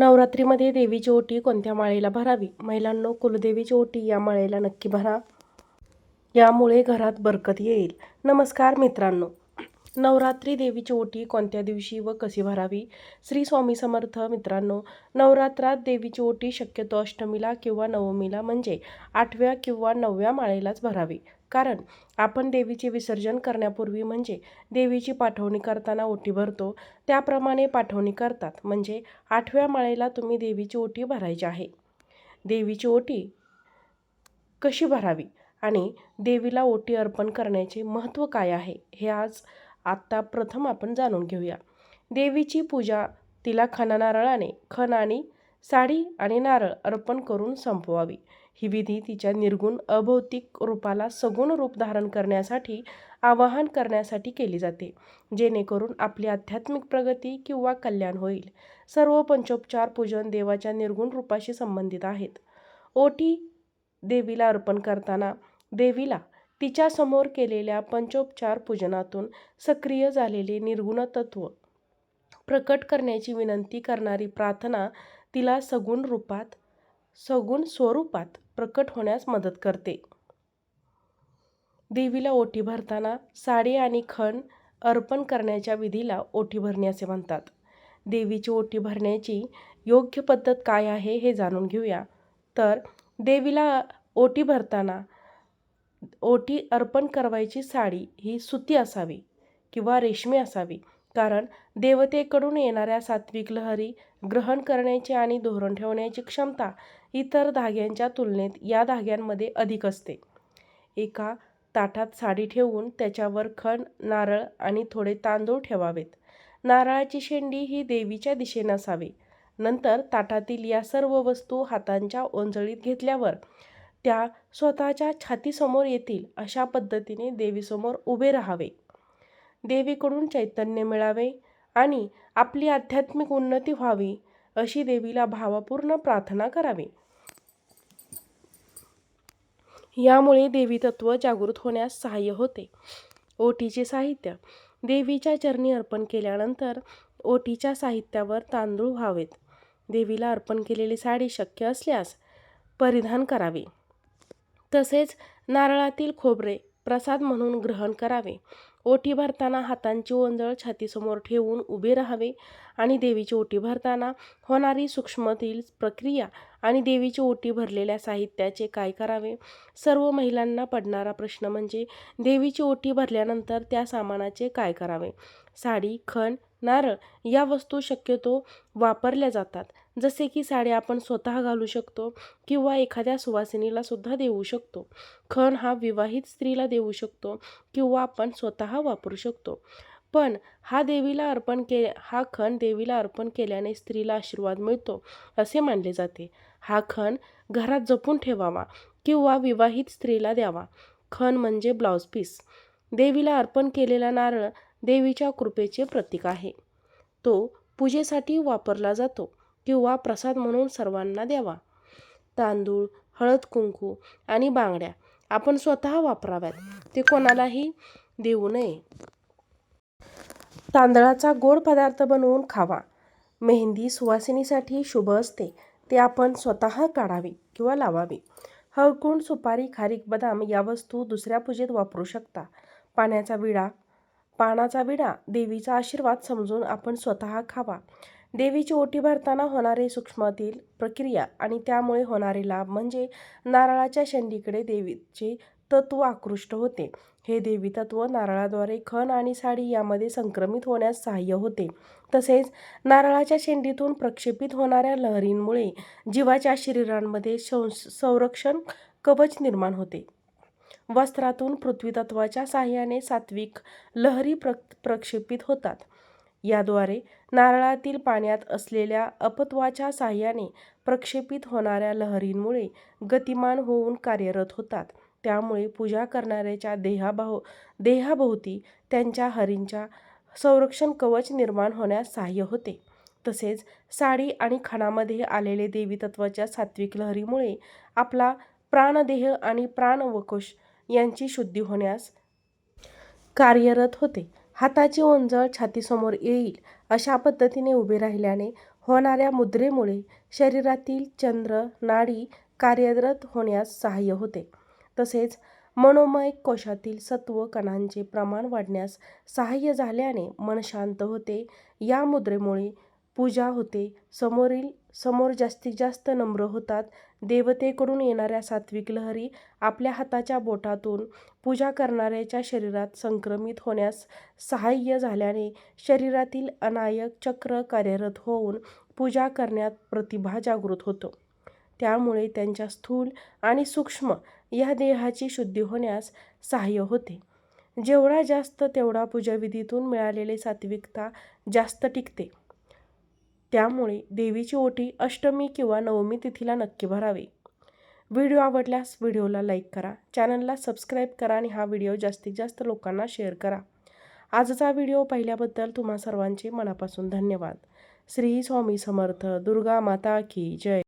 नवरात्रीमध्ये देवीची ओटी कोणत्या माळेला भरावी? महिलांनो कुलदेवीची ओटी या माळेला नक्की भरा. यामुळे घरात बरकत येईल. नमस्कार मित्रांनो. नवरात्री देवीची ओटी कोणत्या दिवशी व कशी भरावी? श्री स्वामी समर्थ मित्रांनो नवरात्रात देवीची ओटी शक्यतो अष्टमीला किंवा नवमीला म्हणजे आठव्या किंवा नवव्या माळेलाच भरावी. कारण आपण देवीचे विसर्जन करण्यापूर्वी म्हणजे देवीची पाठवणी करताना ओटी भरतो त्याप्रमाणे पाठवणी करतात. म्हणजे आठव्या माळेला तुम्ही देवीची ओटी भरायची आहे. देवीची ओटी कशी भरावी आणि देवीला ओटी अर्पण करण्याचे महत्त्व काय आहे हे आज आत्ता प्रथम आपण जाणून घेऊया. देवीची पूजा तिला खणा नारळाने खण आणि साडी आणि नारळ अर्पण करून संपवावी. ही विधी तिच्या निर्गुण अभौतिक रूपाला सगुण रूप धारण करण्यासाठी आवाहन करण्यासाठी केली जाते जेणेकरून आपली आध्यात्मिक प्रगती किंवा कल्याण होईल. सर्व पंचोपचार पूजन देवाच्या निर्गुण रूपाशी संबंधित आहेत. ओटी देवीला अर्पण करताना देवीला तिच्यासमोर केलेल्या पंचोपचार पूजनातून सक्रिय झालेले निर्गुण तत्व प्रकट करण्याची विनंती करणारी प्रार्थना तिला सगुण रूपात सगुण स्वरूपात प्रकट होण्यास मदत करते. देवीला ओटी भरताना साडी आणि खण अर्पण करण्याच्या विधीला ओटी भरणे असे म्हणतात. देवीची ओटी भरण्याची योग्य पद्धत काय आहे हे जाणून घेऊया. तर देवीला ओटी भरताना ओटी अर्पण करवायची साडी ही सुती असावी किंवा रेशमी असावी कारण देवतेकडून येणाऱ्या सात्विक लहरी ग्रहण करण्याची आणि धोरण ठेवण्याची क्षमता इतर धाग्यांच्या तुलनेत या धाग्यांमध्ये अधिक असते. एका ताटात साडी ठेवून त्याच्यावर खण नारळ आणि थोडे तांदूळ ठेवावेत. नारळाची शेंडी ही देवीच्या दिशेने असावी. नंतर ताटातील या सर्व वस्तू हातांच्या ओंजळीत घेतल्यावर त्या स्वतःच्या छातीसमोर येतील अशा पद्धतीने देवीसमोर उभे राहावे. देवीकडून चैतन्य मिळावे आणि आपली आध्यात्मिक उन्नती व्हावी अशी देवीला भावपूर्ण प्रार्थना करावी. यामुळे देवीतत्व जागृत होण्यास सहाय्य होते. ओटीचे साहित्य. देवीच्या चरणी अर्पण केल्यानंतर ओटीच्या साहित्यावर तांदूळ व्हावेत. देवीला अर्पण केलेली साडी शक्य असल्यास परिधान करावी. तसेच नारळातील खोबरे प्रसाद म्हणून ग्रहण करावे. ओटी भरताना हातांची ओंजळ छातीसमोर ठेवून उभे राहावे आणि देवीची ओटी भरताना होणारी सूक्ष्मतील प्रक्रिया आणि देवीची ओटी भरलेल्या साहित्याचे काय करावे? सर्व महिलांना पडणारा प्रश्न म्हणजे देवीची ओटी भरल्यानंतर त्या सामानाचे काय करावे? साडी खण नारळ या वस्तू शक्यतो वापरल्या जातात. जसे की साडी आपण स्वतः घालू शकतो किंवा एखाद्या सुवासिनीला सुद्धा देऊ शकतो. खण हा विवाहित स्त्रीला देऊ शकतो किंवा आपण स्वतः वापरू शकतो. पण हा देवीला अर्पण के हा खण देवीला अर्पण केल्याने स्त्रीला आशीर्वाद मिळतो असे मानले जाते. हा खण घरात जपून ठेवावा किंवा विवाहित स्त्रीला द्यावा. खण म्हणजे ब्लाऊज पीस. देवीला अर्पण केलेला नारळ देवीच्या कृपेचे प्रतीक आहे. तो पूजेसाठी वापरला जातो. किंवा प्रसाद म्हणून सर्वांना द्यावा. तांदूळ हळद कुंकू आणि बांगड्या आपण स्वतः वापराव्यात. ते कोणालाही देऊ नये. तांदळाचा गोड पदार्थ बनवून खावा. मेहंदी सुवासिनीसाठी शुभ असते. ते आपण स्वतः काढावी किंवा लावावी. हळकुंड सुपारी खारीक बदाम या वस्तू दुसऱ्या पूजेत वापरू शकता. पाण्याचा विडा पानाचा विडा देवीचा आशीर्वाद समजून आपण स्वतः खावा. देवीची ओटी भरताना होणारे सूक्ष्मातील प्रक्रिया आणि त्यामुळे होणारे लाभ म्हणजे नारळाच्या शेंडीकडे देवीचे तत्व आकृष्ट होते. हे देवी तत्व नारळाद्वारे खण आणि साडी यामध्ये संक्रमित होण्यास सहाय्य होते. तसेच नारळाच्या शेंडीतून प्रक्षेपित होणाऱ्या लहरींमुळे जीवाच्या शरीरांमध्ये संरक्षण कवच निर्माण होते. वस्त्रातून पृथ्वीतत्वाच्या साहाय्याने सात्विक लहरी प्र प्रक्षेपित होतात. याद्वारे नारळातील पाण्यात असलेल्या अपत्वाच्या साहाय्याने प्रक्षेपित होणाऱ्या लहरींमुळे गतिमान होऊन कार्यरत होतात. त्यामुळे पूजा करणाऱ्याच्या देहाभाव देहाभोवती त्यांच्या हरींच्या संरक्षण कवच निर्माण होण्यास सहाय्य होते. तसेच साडी आणि खणामध्ये आलेले देवी तत्वाच्या सात्विक लहरीमुळे आपला प्राणदेह आणि प्राणवकोश यांची शुद्धी होण्यास कार्यरत होते. हाताची ओंजळ छातीसमोर येईल अशा पद्धतीने उभे राहिल्याने होणाऱ्या मुद्रेमुळे शरीरातील चंद्र नाडी कार्यरत होण्यास सहाय्य होते. तसेच मनोमय कोशातील सत्व कणांचे प्रमाण वाढण्यास सहाय्य झाल्याने मन शांत होते. या मुद्रेमुळे पूजा होते. समोरील समोर जास्तीत जास्त नम्र होतात. देवतेकडून येणाऱ्या सात्विक लहरी आपल्या हाताच्या बोटातून पूजा करणाऱ्याच्या शरीरात संक्रमित होण्यास सहाय्य झाल्याने शरीरातील अनायक चक्र कार्यरत होऊन पूजा करण्यात प्रतिभा जागृत होतो. त्यामुळे त्यांच्या स्थूल आणि सूक्ष्म या देहाची शुद्धी होण्यास सहाय्य होते. जेवढा जास्त तेवढा पूजाविधीतून मिळालेले सात्विकता जास्त टिकते. त्यामुळे देवीची ओटी अष्टमी किंवा नवमी तिथीला नक्की भरावी. व्हिडिओ आवडल्यास व्हिडिओला लाईक करा चॅनलला सबस्क्राईब करा आणि हा व्हिडिओ जास्तीत जास्त लोकांना शेअर करा. आजचा व्हिडिओ पाहिल्याबद्दल तुम्हा सर्वांचे मनापासून धन्यवाद. श्री स्वामी समर्थ दुर्गा माता की जय.